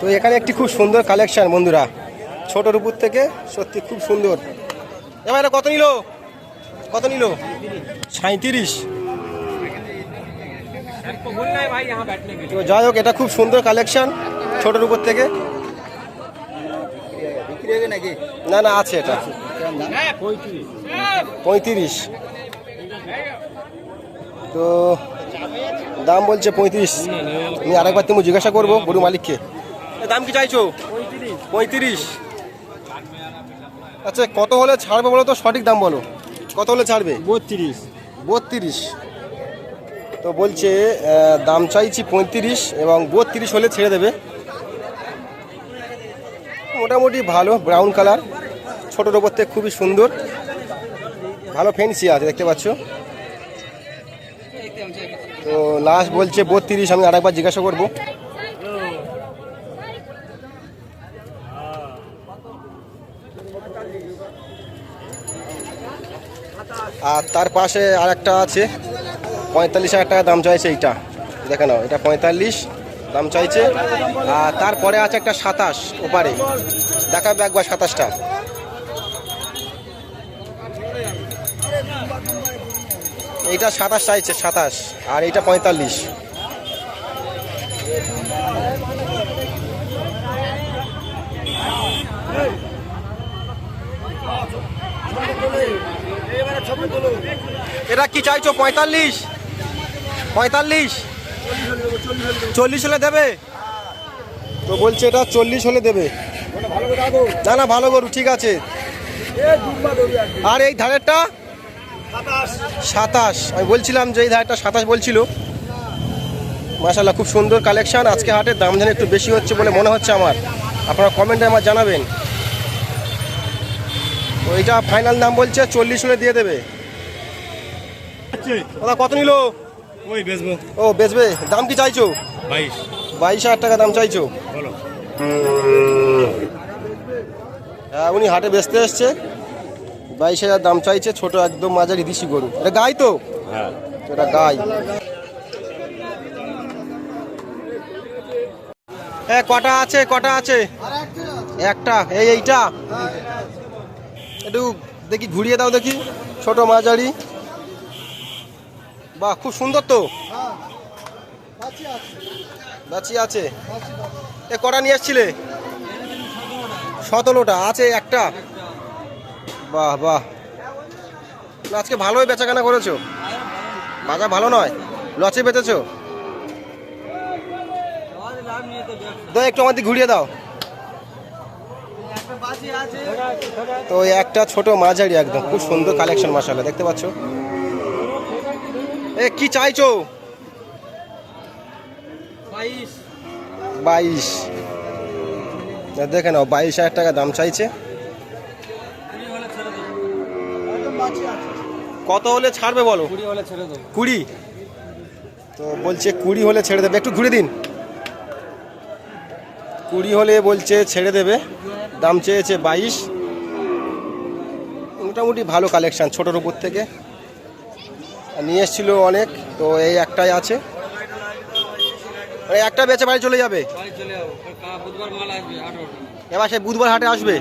তো এখানে একটি খুব সুন্দর কালেকশন বন্ধুরা। ছোটর উপর থেকে সত্যি খুব সুন্দর। এবার এটা কত নিল? কত নিল? সাঁত্রিশ তো যাই হোক, এটা খুব সুন্দর কালেকশন ছোটর উপর থেকে। না না, আছে এটা। পঁয়ত্রিশ। তো দাম বলছে পঁয়ত্রিশ। আমি আরেকবার তুমি জিজ্ঞাসা করব গরু মালিককে। দাম কি চাইছো? পঁয়ত্রিশ। আচ্ছা কত হলে ছাড়বে বলো তো? সঠিক দাম বলো। কত হলে ছাড়বে? বত্রিশ। বত্রিশ। তো বলছে দাম চাইছি পঁয়ত্রিশ এবং বত্রিশ হলে ছেড়ে দেবে। মোটামুটি ভালো ব্রাউন কালার ছোটোর ওপর থেকে খুবই সুন্দর। ভালো ফেন্সি আছে দেখতে পাচ্ছ। তো লাস্ট বলছে বত্রিশ আমি আরেকবার জিজ্ঞাসা করব। আর তার পাশে আর একটা আছে। পঁয়তাল্লিশ হাজার টাকা দাম চাইছে এইটা। দেখে নাও, এটা পঁয়তাল্লিশ দাম চাইছে। আর তারপরে আছে একটা সাতাশ ওপারে। দেখাবে একবার সাতাশটা। এইটা সাতাশ চাইছে, সাতাশ। আর এইটা পঁয়তাল্লিশ। এটা কি চাইছো, পঁয়তাল্লিশ? পঁয়তাল্লিশ? চল্লিশ হলে দেবে? তো বলছে এটা চল্লিশ হলে দেবে। না না, ভালো গরু, ঠিক আছে। আর এই ধারেরটা? সাতাশ। আমি বলছিলাম যে এই ধারেরটা সাতাশ বলছিল। মাসাল্লাহ খুব সুন্দর কালেকশান আজকে হাটের দাম যেন একটু বেশি হচ্ছে বলে মনে হচ্ছে আমার। আপনারা কমেন্টে আমার জানাবেন। এইটা ফাইনাল দাম বলছে চল্লিশ হলে দিয়ে দেবে। দাদা কত নিল? ওই বেচবো। ও বেচবে? দাম কি চাইছো? বাইশ। বাইশ হাজার টাকা দাম চাইছো? বলো। হ্যাঁ উনি হাটে বেচতে এসছে। বাইশ হাজার দাম চাইছে ছোট একদম মাঝারি দিশি গরু। এটা গাই তো? হ্যাঁ। এটা গাই। হ্যাঁ কটা আছে কটা আছে? একটা। এই এইটা? একটু দেখি ঘুরিয়ে দাও দেখি, ছোট মাঝারি। বাহ, খুব সুন্দর তো। বাচ্চি আছে। এ, কটা নিয়ে এসছিলে সতেরোটা, আছে একটা। বাহ বাহ। আজকে ভালোই বেচাকেনা করেছ। বাজার ভালো নয় লচে বেচেছো। একটু আমাদের ঘুরিয়ে দাও। তো একটা ছোট মাঝারি একদম খুব সুন্দর কালেকশন মাসালা দেখতে পাচ্ছ? এ কি চাইছো? বাইশ। দেখে নাও বাইশ হাজার টাকা দাম চাইছে। কত হলে ছাড়বে বলো? ছেড়ে দেবো। কুড়ি? তো বলছে কুড়ি হলে ছেড়ে দেবে একটু ঘুরে দিন। কুড়ি হলে বলছে ছেড়ে দেবে দাম চেয়েছে বাইশ। মোটামুটি ভালো কালেকশান ছোটোর উপর থেকে। নিয়ে এসেছিল অনেক তো এই একটাই আছে। একটা বেচে বাড়ি চলে যাবে? এবার সে বুধবার হাটে আসবে?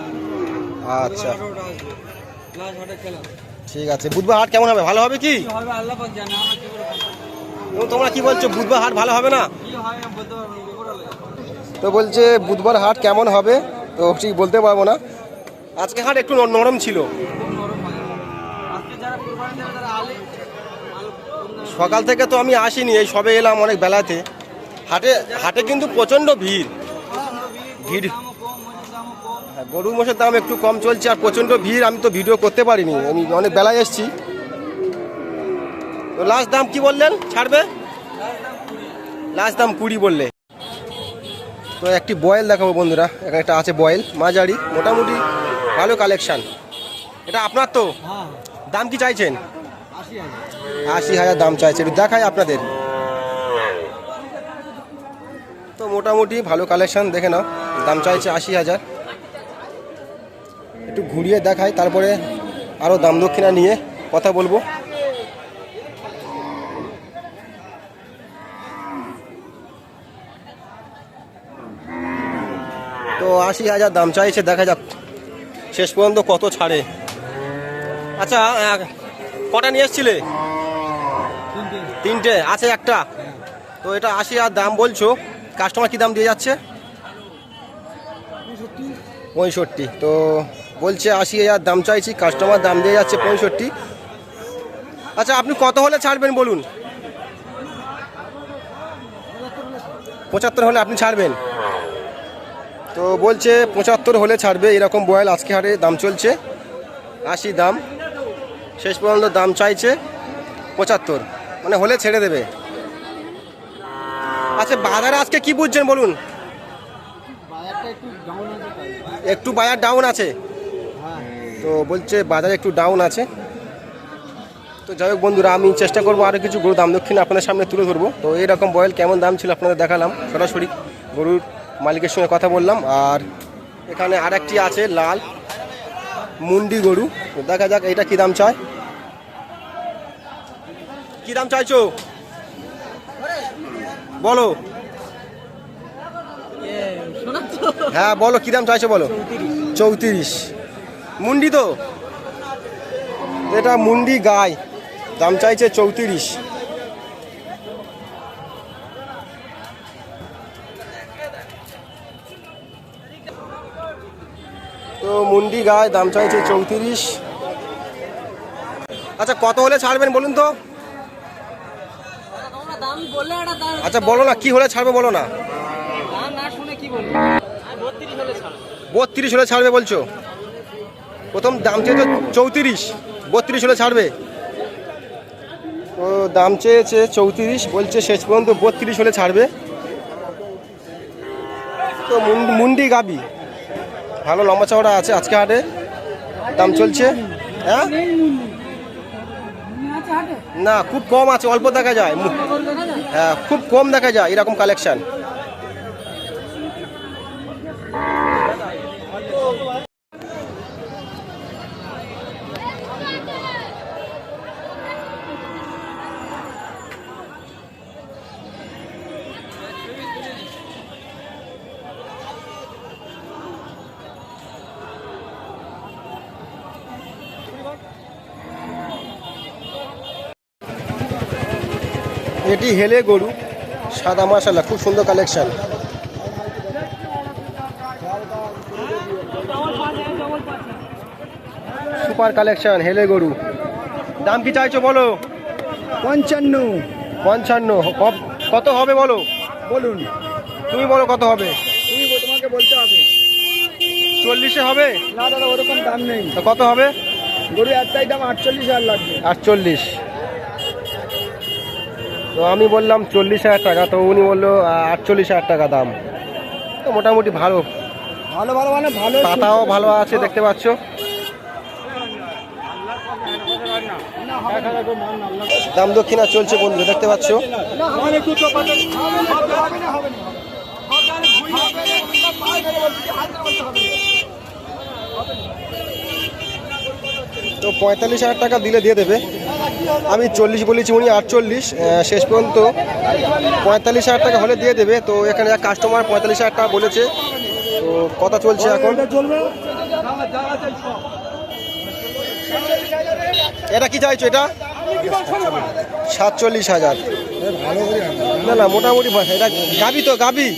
আচ্ছা। ঠিক আছে বুধবার হাট কেমন হবে ভালো হবে কি? তোমরা কি বলছো বুধবার হাট ভালো হবে না। তো বলছে বুধবার হাট কেমন হবে? তো ঠিক বলতে পারব না। আজকে হাট একটু নরম ছিল। সকাল থেকে তো আমি আসিনি এই সবে এলাম অনেক বেলাতে। হাটে হাটে কিন্তু প্রচণ্ড ভিড়। ভিড়। হ্যাঁ, গরু মোষের দাম একটু কম চলছে আর প্রচণ্ড ভিড় আমি তো ভিডিও করতে পারিনি। আমি অনেক বেলায় এসেছি। তো লাস্ট দাম কি বললেন? ছাড়বে? লাস্ট দাম কুড়ি বললে। তো একটি বয়েল দেখাবো বন্ধুরা এখানে একটা আছে বয়েল মাঝারি মোটামুটি ভালো কালেকশান এটা আপনার তো? হ্যাঁ। দাম কি চাইছেন? আশি হাজার। দাম চাইছে একটু দেখাই আপনাদের। তো মোটামুটি ভালো কালেকশান দেখে নাও দাম চাইছে আশি হাজার। একটু ঘুরিয়ে দেখাই তারপরে আরও দাম দক্ষিণা নিয়ে কথা বলব। তো আশি হাজার দাম চাইছে, দেখা যাক। শেষ পর্যন্ত কত ছাড়ে। আচ্ছা কটা নিয়ে এসছিলে? তিনটে। আছে একটা। তো এটা আশি হাজার দাম বলছো। কাস্টমার কি দাম দিয়ে যাচ্ছে? পঁয়ষট্টি। তো বলছে আশি হাজার দাম চাইছি, কাস্টমার দাম দিয়ে যাচ্ছে পঁয়ষট্টি। আচ্ছা আপনি কত হলে ছাড়বেন বলুন? পঁচাত্তর হলে আপনি ছাড়বেন? তো বলছে পঁচাত্তর হলে ছাড়বে, এরকম বয়েল আজকে হারে দাম চলছে। আশি দাম। শেষ পর্যন্ত দাম চাইছে পঁচাত্তর। মানে হলে ছেড়ে দেবে। আচ্ছা বাজারে আজকে কি বুঝছেন বলুন? একটু বাজার ডাউন আছে। তো বলছে বাজারে একটু ডাউন আছে। তো যাই হোক বন্ধুরা, আমি চেষ্টা করব আরও কিছু গরু দাম দক্ষিণ আপনাদের সামনে তুলে ধরবো। তো এইরকম বয়েল কেমন দাম ছিল আপনাদের দেখালাম সরাসরি গরুর মালিকের সঙ্গে কথা বললাম, আর এখানে আরেকটি আছে লাল মুন্ডি গরু। দেখা যাক এটা কী দাম চায়। কী দাম চাইছো? বলো। হ্যাঁ বলো, কী দাম চাইছো বলো। চৌত্রিশ। মুন্ডি তো? এটা মুন্ডি গাই। দাম চাইছে চৌত্রিশ তো মুন্ডি গায়, দাম চাইছে চৌত্রিশ। আচ্ছা কত হলে ছাড়বেন বলুন তো? আচ্ছা বলো না, কি হলে ছাড়বে বলো না? বত্রিশ হলে ছাড়বে বলছো? প্রথম দাম চেয়েছে চৌত্রিশ, বত্রিশ হলে ছাড়বে? তো দাম চেয়েছে চৌত্রিশ, বলছে শেষ পর্যন্ত বত্রিশ হলে ছাড়বে। তো মুন্ডি গাবি। ভালো লম্বা চওড়া আছে আজকে হাটে। দাম চলছে হ্যাঁ? না, খুব কম আছে, অল্প দেখা যায়। হ্যাঁ খুব কম দেখা যায় এরকম কালেকশন এটি হেলে গরু সাদা মাসালা খুব সুন্দর কালেকশন সুপার কালেকশন হেলে গরু। দাম কি চাইছো বলো? পঞ্চান্ন। পঞ্চান্ন। কত হবে বলো? বলুন। তুমি বলো কত হবে? তুমি তোমাকে বলতে হবে। চল্লিশে হবে? না দাদা ওরকম দাম নেই। তো কত হবে? গরু একটাই দাম আটচল্লিশ হাজার লাগবে। আটচল্লিশ। তো আমি বললাম চল্লিশ হাজার টাকা তো উনি বলল আটচল্লিশ হাজার টাকা দাম। তো মোটামুটি ভালো। ভালো ভালো মানে ভালো পাতাও ভালো আছে দেখতে পাচ্ছ। দাম দক্ষিণা চলছে বন্ধু দেখতে পাচ্ছ। তো পঁয়তাল্লিশ হাজার টাকা দিলে দিয়ে দেবে। আমি চল্লিশ বলেছি, উনি আটচল্লিশ শেষ পর্যন্ত পঁয়তাল্লিশ হাজার টাকা হলে দিয়ে দেবে। তো এখানে এক কাস্টমার পঁয়তাল্লিশ হাজার টাকা বলেছে। তো কথা চলছে এখন। এটা কি চাইছো এটা? সাতচল্লিশ হাজার। না না, মোটামুটি। এটা গাবি তো, গাবি।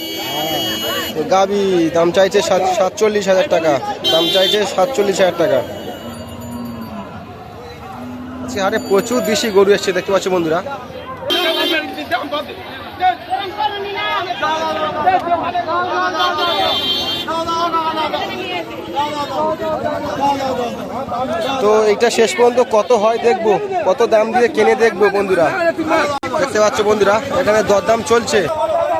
গাবি, দাম চাইছে সাত সাতচল্লিশ হাজার টাকা। দাম চাইছে সাতচল্লিশ হাজার টাকা। আজকে হাটে প্রচুর দেশি গরু এসছে, দেখতে পাচ্ছ বন্ধুরা। তো এইটা শেষ পর্যন্ত কত হয় দেখব, কত দাম দিয়ে কিনে দেখব বন্ধুরা। দেখতে পাচ্ছ বন্ধুরা, এখানে দরদাম চলছে।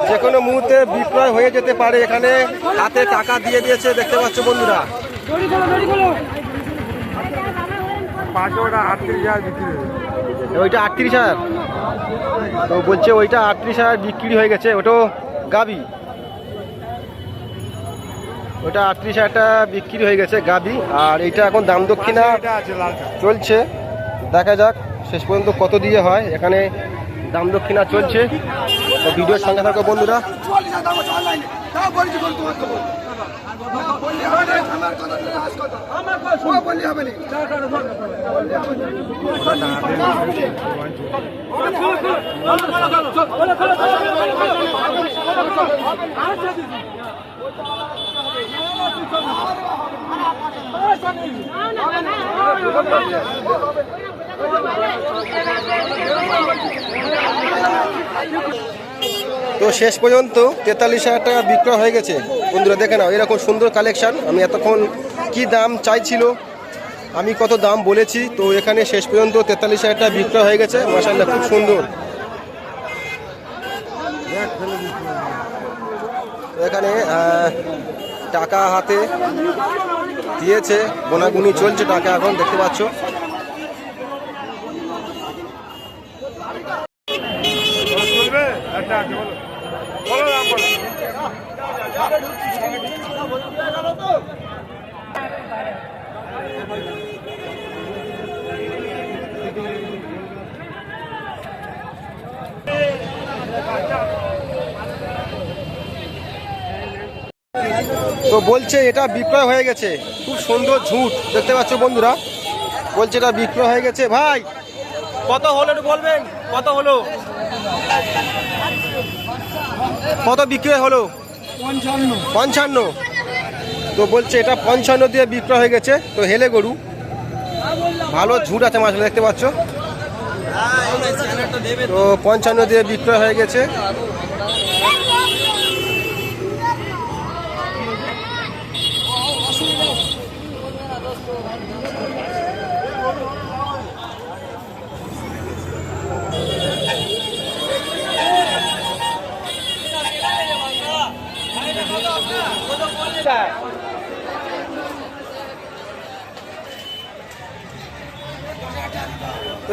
যে কোনো মুহূর্তে বিক্রয় হয়ে যেতে পারে এখানে, হাতে টাকা দিয়ে দিয়েছে, দেখতে পাচ্ছ বন্ধুরা। ওইটা আটত্রিশ হাজার? তো বলছে ওইটা আটত্রিশ হাজার বিক্রি হয়ে গেছে ওটাও গাবি। ওটা আটত্রিশ হাজারটা বিক্রি হয়ে গেছে গাবি আর এটা এখন দাম দক্ষিণা চলছে। দেখা যাক শেষ পর্যন্ত কত দিয়ে হয় এখানে দাম দক্ষিণা চলছে। তো ভিডিওর সঙ্গে থাকো বন্ধুরা। তাও বলছি গরু তোমার দেবো বললি হবে না আমার কথা হাস কথা ও বললি হবে না তো শেষ পর্যন্ত তেতাল্লিশ হাজার টাকা বিক্রয় হয়ে গেছে। বন্ধুরা, দেখে নাও, এরকম সুন্দর কালেকশান আমি এতক্ষণ কি দাম চাইছিল, আমি কত দাম বলেছি, তো এখানে শেষ পর্যন্ত তেতাল্লিশ হাজার টাকা বিক্রয় হয়ে গেছে। মাসাল্লাহ খুব সুন্দর। এখানে টাকা হাতে দিয়েছে, গোনাগুনি চলছে টাকা এখন, দেখতে পাচ্ছ। তো বলছে এটা বিক্রয় হয়ে গেছে। খুব সুন্দর ঝুট দেখতে পাচ্ছ বন্ধুরা। বলছে এটা বিক্রয় হয়ে গেছে। ভাই কত হলো একটু বলবেন? কত হলো? কত বিক্রয় হলো? পঞ্চান্ন। পঞ্চান্ন। তো বলছে এটা পঞ্চান্ন দিয়ে বিক্রয় হয়ে গেছে। তো হেলে গরু। ভালো ঝুট আছে মাছ দেখতে পাচ্ছ। তো পঞ্চান্ন দিয়ে বিক্রয় হয়ে গেছে। তো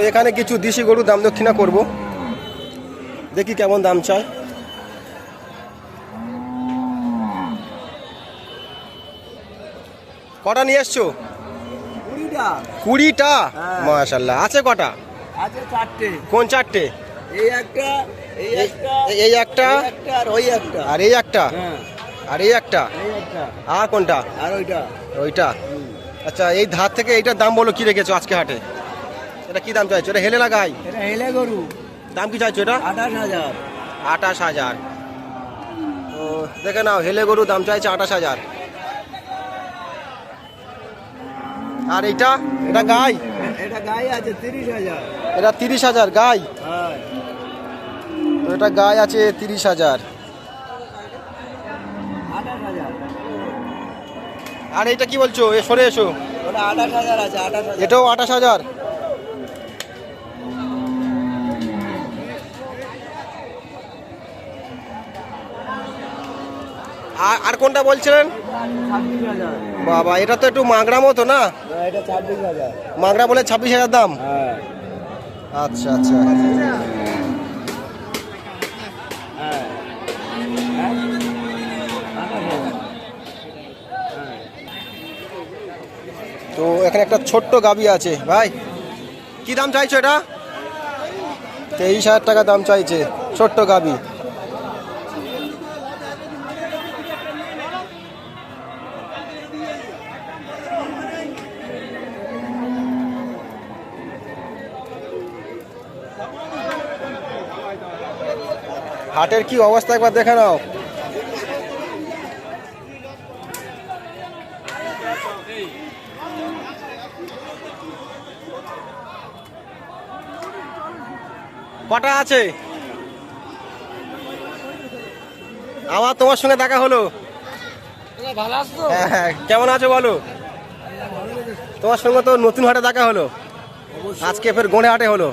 এখানে কিছু দেশি গরু দাম দক্ষিণা করব। দেখি কেমন দাম চায়। কটা নিয়ে এসছো? কুড়িটা? হ্যাঁ। মাশাল্লাহ আছে কটা? আছে চারটে। কোন চারটে? এই একটা এই একটা এই একটা? আর ওই একটা। আর এই একটা? হ্যাঁ। আর এই একটা? আর কোনটা? আর ওইটা। ওইটা? আচ্ছা এই ধার থেকে এইটার দাম বলো কি রেখেছো আজকে হাটে? এটা কি দাম চাইছো? এটা হেলে লাগাই এটা হেলে গরু। দাম কি চাইছো এটা? আঠাশ হাজার। আঠাশ হাজার। দেখে নাও হেলে গরু দাম চাইছে আঠাশ হাজার। আর এটা এটা গাই? এটা গাই আছে তিরিশ হাজার। এটা তিরিশ হাজার গাই? হ্যাঁ। তো এটা গাই আছে তিরিশ হাজার। আর এটা কি বলছো? এ সরে এসো। এটা 28000 আছে আঠাশ হাজার। এটাও আঠাশ হাজার? আর কোনটা বলছিলেন? বাবা, এটা তো একটু মাগড়া মতো না? মাগড়া বলে ছাব্বিশ হাজার দাম? আচ্ছা আচ্ছা। তো এখানে একটা ছোট্ট গাবি আছে। ভাই, কি দাম চাইছো এটা? তেইশ হাজার টাকা দাম চাইছে, ছোট্ট গাবি। হাটের কি অবস্থা একবার দেখে নাও। কটা আছে? আমার তোমার সঙ্গে দেখা হলো। হ্যাঁ হ্যাঁ কেমন আছো বলো? তোমার সঙ্গে তো নতুন হাটে দেখা হলো। আজকে ফের গোড়ে হাটে হলো।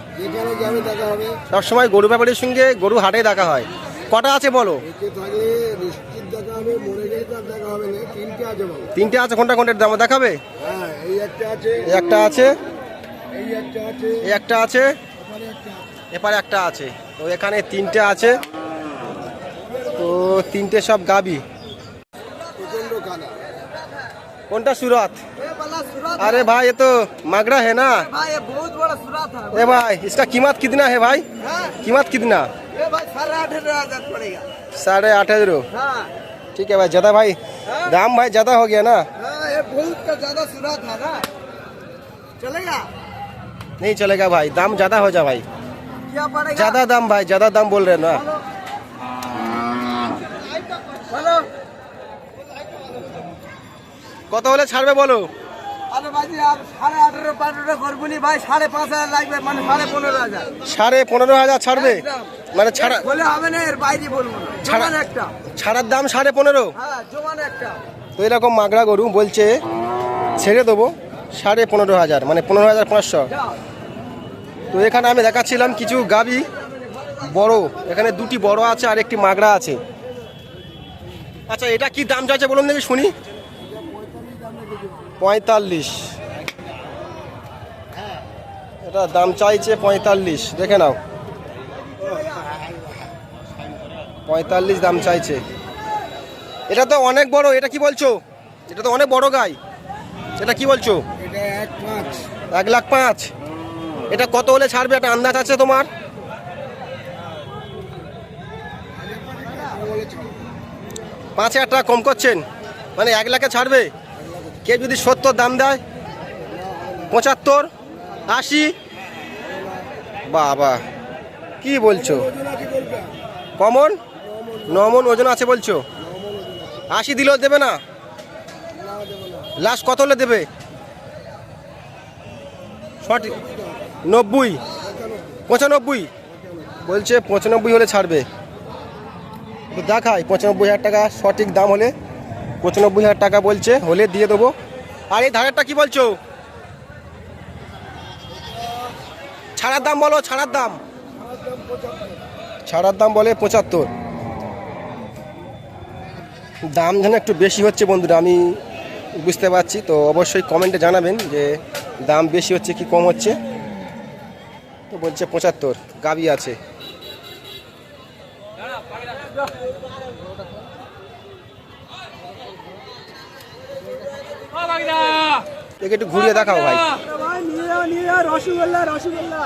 সব সময় গরু ব্যাপারের সঙ্গে গরু হাটে দেখা হয়। কটা আছে বলো? তিনটে আছে, কোনটা কোনটার দাম দেখাবে? একটা আছে। একটা আছে। এপারে একটা আছে। তো এখানে তিনটে আছে। তো তিনটে সব গাবি। কোনটা সুরত? अरे भाई ये तो मागरा है ना भाई ये बहुत बड़ा सूरत है ए भाई इसका कीमत कितना है भाई हाँ कीमत कितना ये भाई साढ़े आठ हजार पड़ेगा साढ़े आठ हजार हाँ ठीक है भाई ज़्यादा भाई दाम भाई ज़्यादा हो गया ना हाँ ये बहुत का ज्यादा सुना था ना चलेगा नहीं चलेगा भाई दाम ज़्यादा हो जा भाई क्या पड़ेगा ज़्यादा दाम भाई ज़्यादा दाम बोल रहे हैं ना বলো কত হলে ছাড়বে বলো আরে বাজি আর সাড়ে পনেরো হাজার মানে সাড়ে পনেরো হাজার। ছাড়বে? মানে ছাড়া হবে না এর বাইরে বলব ছাড়ার দাম সাড়ে পনেরো? হ্যাঁ তো এরকম মাগড়া গরু বলছে ছেড়ে দেবো সাড়ে পনেরো হাজার মানে পনেরো হাজার পাঁচশো। তো এখানে আমি দেখাচ্ছিলাম কিছু গাবি বড়। এখানে দুটি বড় আছে আর একটি মাগড়া আছে। আচ্ছা এটা কি দাম চাইছে বলুন দেখি শুনি। পঁয়তাল্লিশ। এটা দাম চাইছে পঁয়তাল্লিশ দেখে নাও। পঁয়তাল্লিশ দাম চাইছে। এটা তো অনেক বড় এটা কি বলছো? এটা তো অনেক বড় গাই। এটা কি বলছো? এক লাখ পাঁচ। এটা কত হলে ছাড়বে? একটা আন্দাজ আছে তোমার? পাঁচ হাজার টাকা কম করছেন? মানে এক লাখে ছাড়বে? কেউ যদি সত্তর দাম দেয়? পঁচাত্তর? আশি? বাবা, কি বলছো? কমন? নমন ওজন আছে বলছো? আশি দিলেও দেবে না? লাস্ট কত হলে দেবে? সঠিক নব্বই? পঁচানব্বই? বলছে পঁচানব্বই হলে ছাড়বে। দেখায় পঁচানব্বই হাজার টাকা সঠিক দাম হলে পঁচানব্বই হাজার টাকা বলছে, হলে দিয়ে দেবো। আর এই ধারেরটা কি বলছো? ছাড়ার দাম বলো, ছাড়ার দাম। ছাড়ার দাম বলে পঁচাত্তর। দাম যেন একটু বেশি হচ্ছে বন্ধুরা, আমি বুঝতে পারছি, তো অবশ্যই কমেন্টে জানাবেন যে দাম বেশি হচ্ছে কি কম হচ্ছে। তো বলছে পঁচাত্তর, গাবি আছে। একে একটু ঘুরিয়ে দেখাও ভাই। ভাই নিয়ে যাও নিয়ে যাও রসগোল্লা রসগোল্লা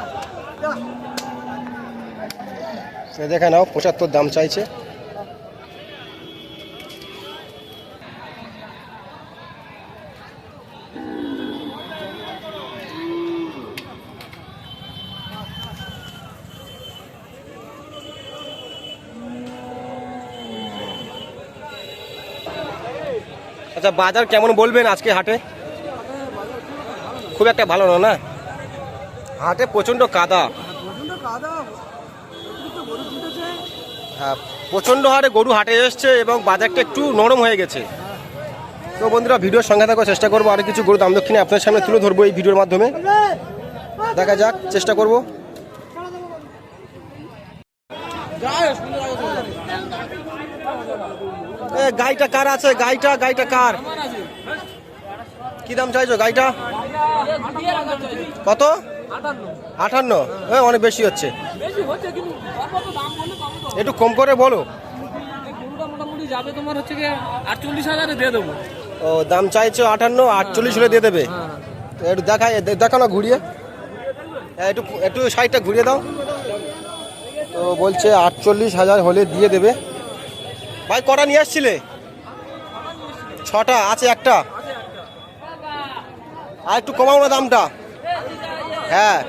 দেখে নাও পঁচাত্তর দাম চাইছে। আচ্ছা বাজার কেমন বলবেন আজকে হাটে? খুব একটা ভালো না না? হাটে প্রচণ্ড কাদা। হ্যাঁ প্রচণ্ড হারে গরু হাটে এসছে এবং বাজারটা একটু নরম হয়ে গেছে। তো বন্ধুরা, ভিডিওর সঙ্গে থাকার চেষ্টা করব। আরও কিছু গরু দাম দক্ষিণে আপনার সামনে তুলে ধরবো এই ভিডিওর মাধ্যমে। দেখা যাক, চেষ্টা করব। গাইটা কার আছে? গাইটা গাইটা কার? কি দাম চাইছো গাইটা কত? আটান্ন। হ্যাঁ অনেক বেশি হচ্ছে। একটু কম করে বলো। ও, দাম চাইছো আটান্ন, আটচল্লিশ হলে দিয়ে দেবে। একটু দেখাই দে- দেখাও না ঘুরিয়ে। একটু একটু সাইডটা ঘুরিয়ে দাও। তো বলছে আটচল্লিশ হাজার হলে দিয়ে দেবে। ভাই, কটা নিয়ে আসছিলে? ছটা, আছে একটা। আর একটু কমাও না দামটা। হ্যাঁ।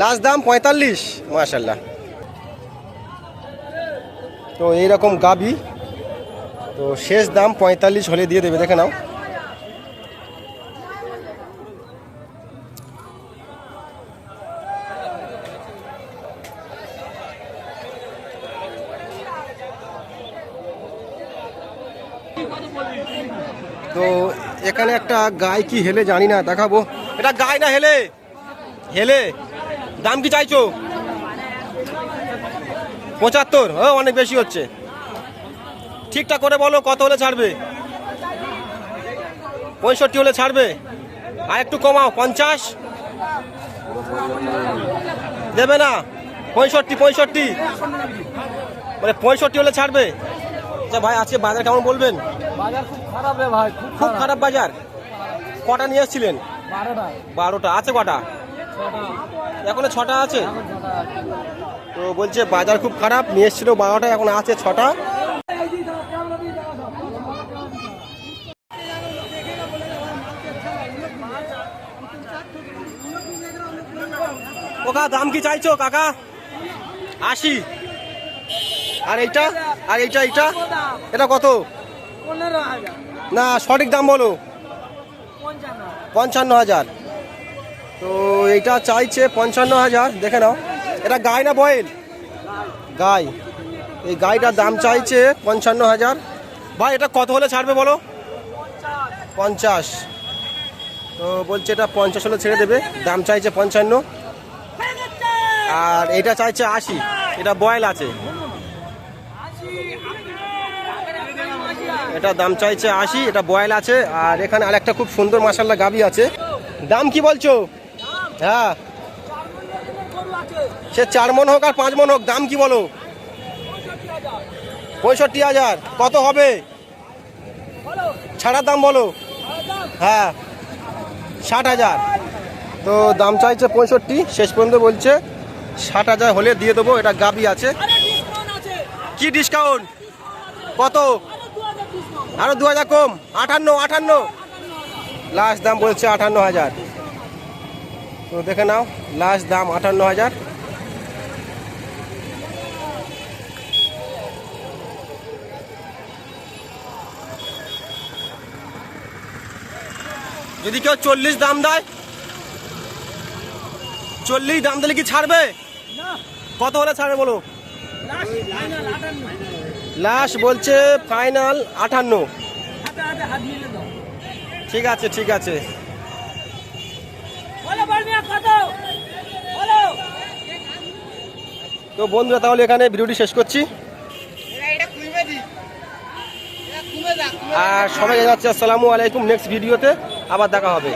লাস্ট দাম পঁয়তাল্লিশ। মাশাল্লাহ তো এইরকম গাবি। তো শেষ দাম পঁয়তাল্লিশ হলে দিয়ে দেবে, দেখে নাও তো এখানে একটা গাই কি হেলে জানি না, দেখাবো। এটা গাই না হেলে? হেলে? দাম কি চাইছো? পঁচাত্তর, ও, অনেক বেশি হচ্ছে। ঠিকঠাক করে বলো, কত হলে ছাড়বে? পঁয়ষট্টি হলে ছাড়বে? আর একটু কমাও, পঞ্চাশ? দেবে না? পঁয়ষট্টি পঁয়ষট্টি? মানে পঁয়ষট্টি হলে ছাড়বে? আচ্ছা ভাই আজকে বাজার কেমন বলবেন? বাজার খুব খারাপ রে ভাই খুব খারাপ। বাজার? কটা নিয়ে এসেছিলেন? বারোটা। আছে কটা? এখনও ছটা আছে? তো বলছে বাজার খুব খারাপ নিয়ে এসেছিল বারোটা এখন আছে ছটা। ওকা দাম কি চাইছো কাকা? আশি। আর এইটা? আর এইটা এইটা? এটা কত? পনেরো না সঠিক দাম বলো। পঞ্চান্ন পঞ্চান্ন হাজার। তো এইটা চাইছে পঞ্চান্ন হাজার দেখে নাও। এটা গাই না বয়েল? গাই। এই গাইটার দাম চাইছে পঞ্চান্ন হাজার। ভাই এটা কত হলে ছাড়বে বলো? পঞ্চাশ। তো বলছে এটা পঞ্চাশ হলে ছেড়ে দেবে। দাম চাইছে পঞ্চান্ন। আর এটা চাইছে আশি। এটা বয়েল আছে। এটা দাম চাইছে আশি, এটা বয়েল আছে, আর এখানে আরেকটা খুব সুন্দর মাসাল্লা গাবি আছে। দাম কি বলছো? হ্যাঁ। সে চার মন হোক আর পাঁচ মন হোক, দাম কি বলো? পঁয়ষট্টি হাজার। কত হবে? ছাড়ার দাম বলো। হ্যাঁ। ষাট হাজার। তো দাম চাইছে পঁয়ষট্টি, শেষ পর্যন্ত বলছে ষাট হাজার হলে দিয়ে দেবো, এটা গাবি আছে। কি ডিসকাউন্ট? কত? আরও দু হাজার কম আটান্ন আটান্ন। লাস্ট দাম বলছে আটান্ন হাজার। তো দেখে নাও লাস্ট দাম আটান্ন হাজার। যদি কেউ চল্লিশ দাম দেয় চল্লিশ দাম দিলে কি ছাড়বে? কত হলে ছাড়বে বলো? লাস্ট বলছে ফাইনাল আটান্ন হাতে হাতে হাত মিলে দাও ঠিক আছে ঠিক আছে। বলো বলমিয়া কত? বলো। তো বন্ধুরা তাহলে এখানে ভিডিওটি শেষ করছি। আর সবাই জানাচ্ছি আসসালামু আলাইকুম নেক্সট ভিডিওতে আবার দেখা হবে।